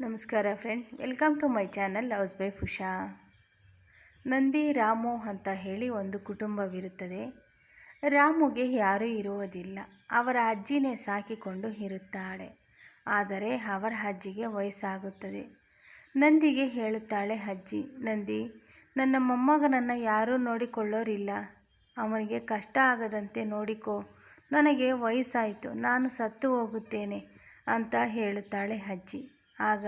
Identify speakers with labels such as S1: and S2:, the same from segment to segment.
S1: ನಮಸ್ಕಾರ friend welcome to my channel house by ಫುಷಾ Nandi, Ramu ಅಂತ ಹೇಳಿ ಒಂದು ಕುಟುಂಬವಿರುತ್ತದೆ. ರಾಮುಗೆ ಯಾರೂ ಇರುವುದಿಲ್ಲ. ಅವರ ಅಜ್ಜಿನೇ ಸಾಕಿಕೊಂಡು ಇರುತ್ತಾಳೆ. ಆದರೆ ಅವರ ಅಜ್ಜಿಗೆ ವಯಸ್ಸಾಗುತ್ತದೆ. ನಂದಿಗೆ ಹೇಳುತ್ತಾಳೆ, ಅಜ್ಜಿ, ನಂದಿ, ನನ್ನ ಮೊಮ್ಮಗನನ್ನು ಯಾರೂ ನೋಡಿಕೊಳ್ಳೋರಿಲ್ಲ. ಅವನಿಗೆ ಕಷ್ಟ ಆಗದಂತೆ ನೋಡಿಕೋ. ನನಗೆ ವಯಸ್ಸಾಯಿತು, ನಾನು ಸತ್ತು ಹೋಗುತ್ತೇನೆ ಅಂತ ಹೇಳುತ್ತಾಳೆ ಅಜ್ಜಿ. ಆಗ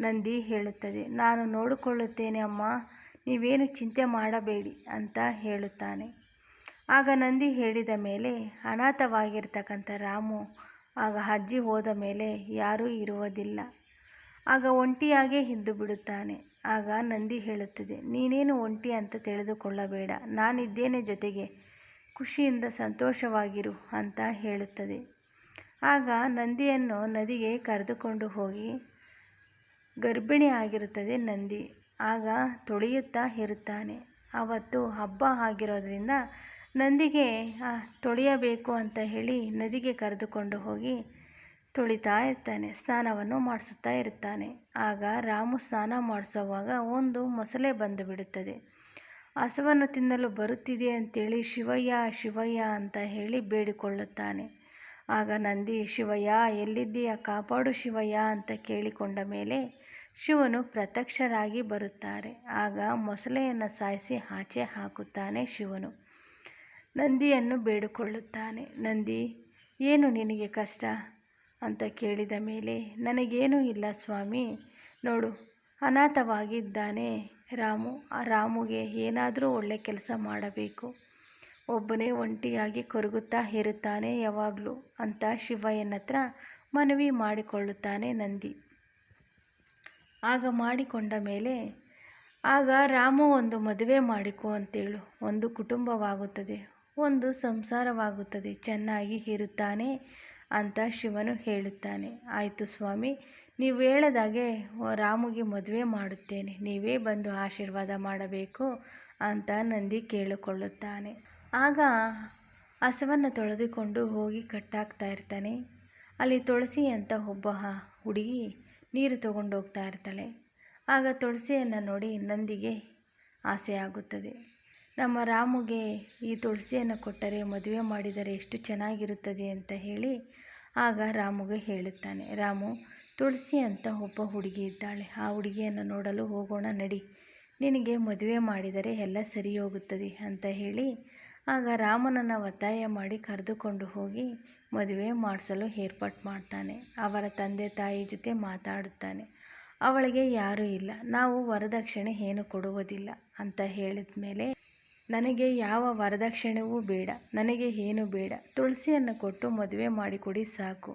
S1: ನಂದಿ ಹೇಳುತ್ತದೆ, ನಾನು ನೋಡಿಕೊಳ್ಳುತ್ತೇನೆ ಅಮ್ಮ, ನೀವೇನು ಚಿಂತೆ ಮಾಡಬೇಡಿ ಅಂತ ಹೇಳುತ್ತಾನೆ. ಆಗ ನಂದಿ ಹೇಳಿದ ಮೇಲೆ ಅನಾಥವಾಗಿರ್ತಕ್ಕಂಥ ರಾಮು ಆಗ ಅಜ್ಜಿ ಹೋದ ಮೇಲೆ ಯಾರೂ ಇರುವುದಿಲ್ಲ. ಆಗ ಒಂಟಿಯಾಗೇ ಇದ್ದು ಬಿಡುತ್ತಾನೆ. ಆಗ ನಂದಿ ಹೇಳುತ್ತದೆ, ನೀನೇನು ಒಂಟಿ ಅಂತ ತಿಳಿದುಕೊಳ್ಳಬೇಡ, ನಾನಿದ್ದೇನೆ ಜೊತೆಗೆ ಖುಷಿಯಿಂದ ಸಂತೋಷವಾಗಿರು ಅಂತ ಹೇಳುತ್ತದೆ. ಆಗ ನಂದಿಯನ್ನು ನದಿಗೆ ಕರೆದುಕೊಂಡು ಹೋಗಿ ಗರ್ಭಿಣಿ ಆಗಿರುತ್ತದೆ ನಂದಿ. ಆಗ ತೊಳೆಯುತ್ತಾ ಇರುತ್ತಾನೆ. ಅವತ್ತು ಹಬ್ಬ ಆಗಿರೋದ್ರಿಂದ ನಂದಿಗೆ ತೊಳೆಯಬೇಕು ಅಂತ ಹೇಳಿ ನದಿಗೆ ಕರೆದುಕೊಂಡು ಹೋಗಿ ತೊಳಿತಾ ಇರ್ತಾನೆ, ಸ್ನಾನವನ್ನು ಮಾಡಿಸುತ್ತಾ ಇರ್ತಾನೆ. ಆಗ ರಾಮು ಸ್ನಾನ ಮಾಡಿಸುವಾಗ ಒಂದು ಮೊಸಳೆ ಬಂದು ಬಿಡುತ್ತದೆ. ಹಸುವನ್ನು ತಿನ್ನಲು ಬರುತ್ತಿದೆ ಅಂತೇಳಿ ಶಿವಯ್ಯ ಶಿವಯ್ಯ ಅಂತ ಹೇಳಿ ಬೇಡಿಕೊಳ್ಳುತ್ತಾನೆ. ಆಗ ನಂದಿ, ಶಿವಯ್ಯ, ಎಲ್ಲಿದ್ದೀಯ? ಕಾಪಾಡು ಶಿವಯ್ಯ ಅಂತ ಕೇಳಿಕೊಂಡ ಮೇಲೆ ಶಿವನು ಪ್ರತ್ಯಕ್ಷರಾಗಿ ಬರುತ್ತಾರೆ. ಆಗ ಮೊಸಳೆಯನ್ನು ಸಾಯಿಸಿ ಆಚೆ ಹಾಕುತ್ತಾನೆ ಶಿವನು. ನಂದಿಯನ್ನು ಬೇಡಿಕೊಳ್ಳುತ್ತಾನೆ. ನಂದಿ, ಏನು ನಿನಗೆ ಕಷ್ಟ? ಅಂತ ಕೇಳಿದ ಮೇಲೆ, ನನಗೇನೂ ಇಲ್ಲ ಸ್ವಾಮಿ. ನೋಡು, ಅನಾಥವಾಗಿದ್ದಾನೆ ರಾಮು. ಆ ರಾಮುಗೆ ಏನಾದರೂ ಒಳ್ಳೆ ಕೆಲಸ ಮಾಡಬೇಕು. ಒಬ್ಬನೇ ಒಂಟಿಯಾಗಿ ಕೊರಗುತ್ತಾ ಇರುತ್ತಾನೆ ಯಾವಾಗಲೂ ಅಂತ ಶಿವಯ್ಯನ ಹತ್ರ ಮನವಿ ಮಾಡಿಕೊಳ್ಳುತ್ತಾನೆ ನಂದಿ. ಆಗ ಮಾಡಿಕೊಂಡ ಮೇಲೆ, ಆಗ ರಾಮ ಒಂದು ಮದುವೆ ಮಾಡಿಕೊ ಅಂತೇಳು. ಒಂದು ಕುಟುಂಬವಾಗುತ್ತದೆ. ಒಂದು ಸಂಸಾರವಾಗುತ್ತದೆ. ಚೆನ್ನಾಗಿ ಇರುತ್ತಾನೆ ಅಂತ ಶಿವನು ಹೇಳುತ್ತಾನೆ. ಆಯಿತು ಸ್ವಾಮಿ, ನೀವು ಹೇಳದಾಗೆ ರಾಮುಗೆ ಮದುವೆ ಮಾಡುತ್ತೇನೆ. ನೀವೇ ಬಂದು ಆಶೀರ್ವಾದ ಮಾಡಬೇಕು ಅಂತ ನಂದಿ ಕೇಳಿಕೊಳ್ಳುತ್ತಾನೆ. ಆಗ ಹಸವನ್ನು ತೊಳೆದುಕೊಂಡು ಹೋಗಿ ಕಟ್ಟಾಗ್ತಾ ಇರ್ತಾನೆ. ಅಲ್ಲಿ ತುಳಸಿ ಅಂತ ಒಬ್ಬ ಹುಡುಗಿ ನೀರು ತಗೊಂಡು ಹೋಗ್ತಾ ಇರ್ತಾಳೆ. ಆಗ ತುಳಸಿಯನ್ನು ನೋಡಿ ನಂದಿಗೆ ಆಸೆ ಆಗುತ್ತದೆ ನಮ್ಮ ರಾಮುಗೆ ಈ ತುಳಸಿಯನ್ನು ಕೊಟ್ಟರೆ ಮದುವೆ ಮಾಡಿದರೆ ಎಷ್ಟು ಚೆನ್ನಾಗಿರುತ್ತದೆ ಅಂತ ಹೇಳಿ ಆಗ ರಾಮುಗೆ ಹೇಳುತ್ತಾನೆ. ರಾಮು, ತುಳಸಿ ಅಂತ ಒಬ್ಬ ಹುಡುಗಿ ಇದ್ದಾಳೆ. ಆ ಹುಡುಗಿಯನ್ನು ನೋಡಲು ಹೋಗೋಣ ನಡಿ. ನಿನಗೆ ಮದುವೆ ಮಾಡಿದರೆ ಎಲ್ಲ ಸರಿ ಹೋಗುತ್ತದೆ ಅಂತ ಹೇಳಿ ಆಗ ರಾಮನನ್ನು ಒತ್ತಾಯ ಮಾಡಿ ಕರೆದುಕೊಂಡು ಹೋಗಿ ಮದುವೆ ಮಾಡಿಸಲು ಏರ್ಪಾಟ್ ಮಾಡ್ತಾನೆ. ಅವರ ತಂದೆ ತಾಯಿ ಜೊತೆ ಮಾತಾಡುತ್ತಾನೆ. ಅವಳಿಗೆ ಯಾರೂ ಇಲ್ಲ. ನಾವು ವರದಕ್ಷಿಣೆ ಏನು ಕೊಡುವುದಿಲ್ಲ ಅಂತ ಹೇಳಿದ ಮೇಲೆ, ನನಗೆ ಯಾವ ವರದಕ್ಷಿಣೆವೂ ಬೇಡ. ನನಗೆ ಏನು ಬೇಡ. ತುಳಸಿಯನ್ನು ಕೊಟ್ಟು ಮದುವೆ ಮಾಡಿಕೊಡಿ ಸಾಕು.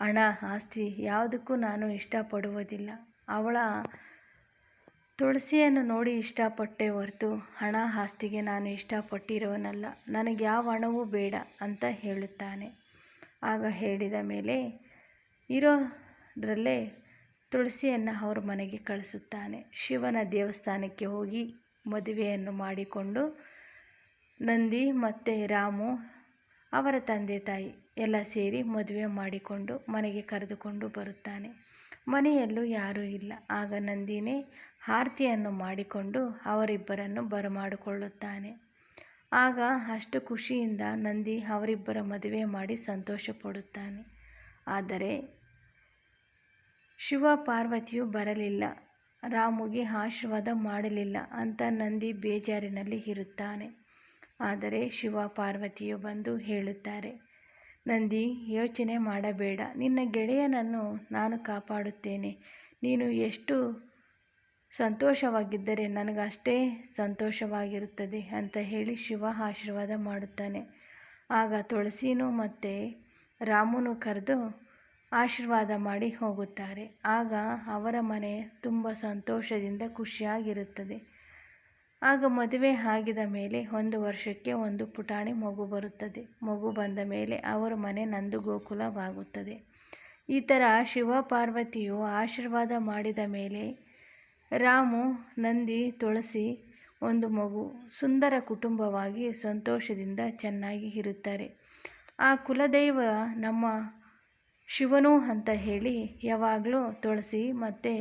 S1: ಹಣ ಆಸ್ತಿ ಯಾವುದಕ್ಕೂ ನಾನು ಇಷ್ಟಪಡುವುದಿಲ್ಲ. ಅವಳ ತುಳಸಿಯನ್ನು ನೋಡಿ ಇಷ್ಟಪಟ್ಟೆ ಹೊರತು ಹಣ ಆಸ್ತಿಗೆ ನಾನು ಇಷ್ಟಪಟ್ಟಿರೋನಲ್ಲ ನನಗೆ ಯಾವ ಹಣವೂ ಬೇಡ ಅಂತ ಹೇಳುತ್ತಾನೆ. ಆಗ ಹೇಳಿದ ಮೇಲೆ, ಇರೋದ್ರಲ್ಲೇ ತುಳಸಿಯನ್ನು ಅವ್ರ ಮನೆಗೆ ಕಳಿಸುತ್ತಾನೆ. ಶಿವನ ದೇವಸ್ಥಾನಕ್ಕೆ ಹೋಗಿ ಮದುವೆಯನ್ನು ಮಾಡಿಕೊಂಡು ನಂದಿ ಮತ್ತು ರಾಮು ಅವರ ತಂದೆ ತಾಯಿ ಎಲ್ಲ ಸೇರಿ ಮದುವೆ ಮಾಡಿಕೊಂಡು ಮನೆಗೆ ಕರೆದುಕೊಂಡು ಬರುತ್ತಾನೆ. ಮನೆಯಲ್ಲೂ ಯಾರೂ ಇಲ್ಲ. ಆಗ ನಂದಿನಿ ಆರತಿಯನ್ನು ಮಾಡಿಕೊಂಡು ಅವರಿಬ್ಬರನ್ನು ಬರಮಾಡಿಕೊಳ್ಳುತ್ತಾನೆ. ಆಗ ಅಷ್ಟು ಖುಷಿಯಿಂದ ನಂದಿ ಅವರಿಬ್ಬರ ಮದುವೆ ಮಾಡಿ ಸಂತೋಷ ಪಡುತ್ತಾನೆ ಆದರೆ ಶಿವ ಪಾರ್ವತಿಯು ಬರಲಿಲ್ಲ. ರಾಮುಗೆ ಆಶೀರ್ವಾದ ಮಾಡಲಿಲ್ಲ ಅಂತ ನಂದಿ ಬೇಜಾರಿನಲ್ಲಿ ಇರುತ್ತಾನೆ. ಆದರೆ ಶಿವ ಪಾರ್ವತಿಯು ಬಂದು ಹೇಳುತ್ತಾರೆ ನಂದಿ, ಯೋಚನೆ ಮಾಡಬೇಡ. ನಿನ್ನ ಗೆಳೆಯನನ್ನು ನಾನು ಕಾಪಾಡುತ್ತೇನೆ. ನೀನು ಎಷ್ಟು ಸಂತೋಷವಾಗಿದ್ದರೆ ನನಗಷ್ಟೇ ಸಂತೋಷವಾಗಿರುತ್ತದೆ ಅಂತ ಹೇಳಿ ಶಿವ ಆಶೀರ್ವಾದ ಮಾಡುತ್ತಾನೆ. ಆಗ ತುಳಸಿನೂ ಮತ್ತು ರಾಮನು ಕರೆದು ಆಶೀರ್ವಾದ ಮಾಡಿ ಹೋಗುತ್ತಾರೆ. ಆಗ ಅವರ ಮನೆ ತುಂಬ ಸಂತೋಷದಿಂದ ಖುಷಿಯಾಗಿರುತ್ತದೆ. ಆಗ ಮದುವೆ ಆಗಿದ ಮೇಲೆ ಒಂದು ವರ್ಷಕ್ಕೆ ಒಂದು ಪುಟಾಣಿ ಮಗು ಬರುತ್ತದೆ. ಮಗು ಬಂದ ಮೇಲೆ ಅವರ ಮನೆ ನಂದು ಗೋಕುಲವಾಗುತ್ತದೆ ಈ ಥರ ಶಿವ ಪಾರ್ವತಿಯು ಆಶೀರ್ವಾದ ಮಾಡಿದ ಮೇಲೆ ರಾಮು ನಂದಿ ತುಳಸಿ ಒಂದು ಮಗು ಸುಂದರ ಕುಟುಂಬವಾಗಿ ಸಂತೋಷದಿಂದ ಚೆನ್ನಾಗಿ ಇರುತ್ತಾರೆ. ಆ ಕುಲದೈವ ನಮ್ಮ ಶಿವನು ಅಂತ ಹೇಳಿ ಯಾವಾಗಲೂ ತುಳಸಿ ಮತ್ತು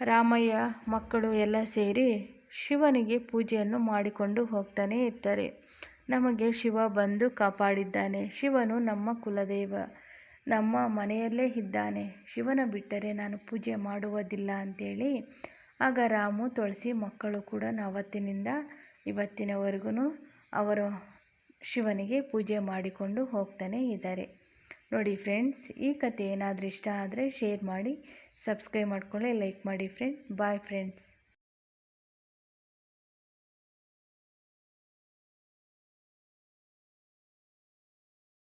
S1: ರಾಮಯ್ಯ ಮಕ್ಕಳು ಎಲ್ಲ ಸೇರಿ ಶಿವನಿಗೆ ಪೂಜೆಯನ್ನು ಮಾಡಿಕೊಂಡು ಹೋಗ್ತಾನೆ ಇರ್ತಾರೆ. ನಮಗೆ ಶಿವ ಬಂದು ಕಾಪಾಡಿದ್ದಾನೆ. ಶಿವನು ನಮ್ಮ ಕುಲದೇವ. ನಮ್ಮ ಮನೆಯಲ್ಲೇ ಇದ್ದಾನೆ. ಶಿವನ ಬಿಟ್ಟರೆ ನಾನು ಪೂಜೆ ಮಾಡುವುದಿಲ್ಲ ಅಂಥೇಳಿ ಆಗ ರಾಮು ತುಳಸಿ ಮಕ್ಕಳು ಕೂಡ ಅವತ್ತಿನಿಂದ ಇವತ್ತಿನವರೆಗೂ ಅವರು ಶಿವನಿಗೆ ಪೂಜೆ ಮಾಡಿಕೊಂಡು ಹೋಗ್ತಾನೆ ಇದ್ದಾರೆ. ನೋಡಿ ಫ್ರೆಂಡ್ಸ್, ಈ ಕತೆ ಏನಾದರೂ ಇಷ್ಟ ಆದರೆ ಶೇರ್ ಮಾಡಿ, ಸಬ್ಸ್ಕ್ರೈಬ್ ಮಾಡ್ಕೊಳ್ಳಿ, ಲೈಕ್ ಮಾಡಿ ಫ್ರೆಂಡ್. Bye friends.